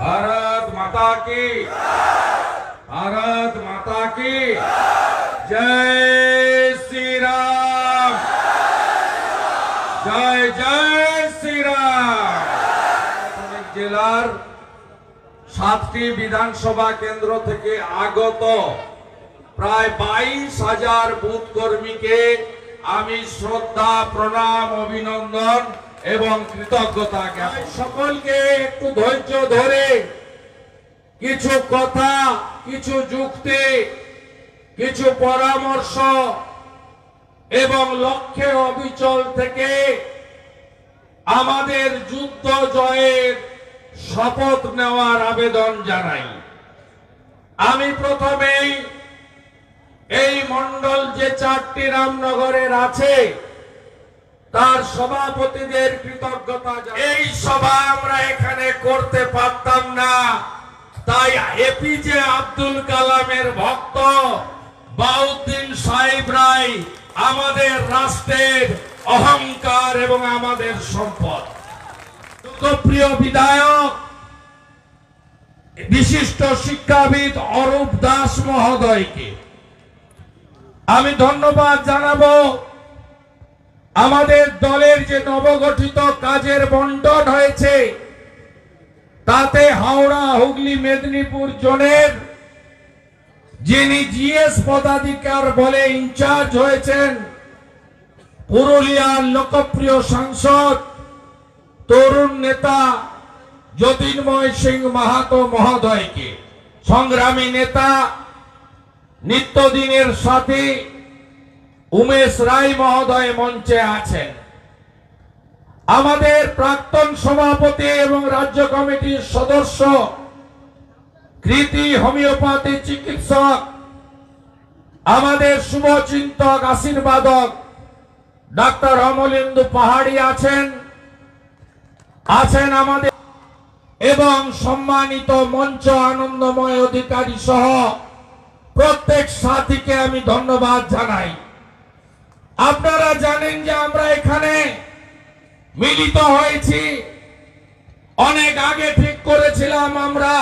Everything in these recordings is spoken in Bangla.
भारत माता की भारत माता की जय श्री राम জয় জয় শ্রীরাম অনেক জেলার সাতটি বিধানসভা কেন্দ্র থেকে আগত প্রায় বাইশ হাজার বুথ কর্মীকে আমি শ্রদ্ধা প্রণাম অভিনন্দন এবং কৃতজ্ঞতা সকলকে একটু ধৈর্য ধরে কিছু কথা, কিছু যুক্তি, কিছু পরামর্শ এবং লক্ষ্যে অবিচল থেকে আমাদের যুদ্ধ জয়ের শপথ নেওয়ার আবেদন জানাই। আমি প্রথমেই এই মন্ডল যে চারটি রামনগরের আছে তার সভাপতিদের কৃতজ্ঞতা এই সভা আমরা এখানে করতে পারতাম না। তাই এপিজে আব্দুল কালামের ভক্ত বাউদ্দিন সাহেব রায় আমাদের রাষ্ট্রের অহংকার এবং আমাদের সম্পদ। প্রিয় বিধায়ক, বিশিষ্ট শিক্ষাবিদ অরূপ দাস মহোদয়কে আমি ধন্যবাদ জানাব। আমাদের দলের যে নবগঠিত কাজের বন্টন হয়েছে, তাতে হাওড়া, হুগলি, মেদিনীপুর জোনের যিনি জিএস পদাধিকার বলে ইনচার্জ হয়েছেন, পুরুলিয়ার লোকপ্রিয় সাংসদ, তরুণ নেতা যতীনময় সিং মাহাতো মহোদয়কে। সংগ্রামী নেতা, নিত্যদিনের সাথী উমেশ রায় মহোদয় মঞ্চে আছেন। আমাদের প্রাক্তন সভাপতি এবং রাজ্য কমিটির সদস্য, কৃতি হোমিওপ্যাথি চিকিৎসক, আমাদের শুভচিন্তক আশীর্বাদক ডাক্তার অমলেন্দু পাহাড়ি আছেন। আছেন আমাদের এবং সম্মানিত মঞ্চ আনন্দময় অধিকারী সহ প্রত্যেক সাথীকে আমি ধন্যবাদ জানাই। আপনারা জানেন যে আমরা এখানে মিলিত হয়েছি। অনেক আগে ঠিক করেছিলাম আমরা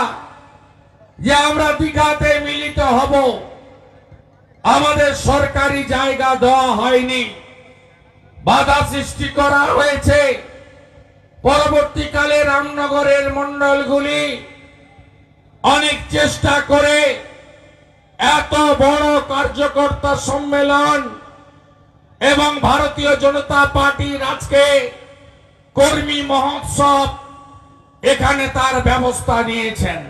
যে আমরা দীঘাতে মিলিত হব। আমাদের সরকারি জায়গা দেওয়া হয়নি। বাধা সৃষ্টি করা হয়েছে। পরবর্তীকালে রামনগরের মন্ডলগুলি অনেক চেষ্টা করে এত বড় কার্যকর্তা সম্মেলন এবং ভারতীয় জনতা পার্টির আজকে কর্মী মহোৎসব এখানে তার ব্যবস্থা নিয়েছেন।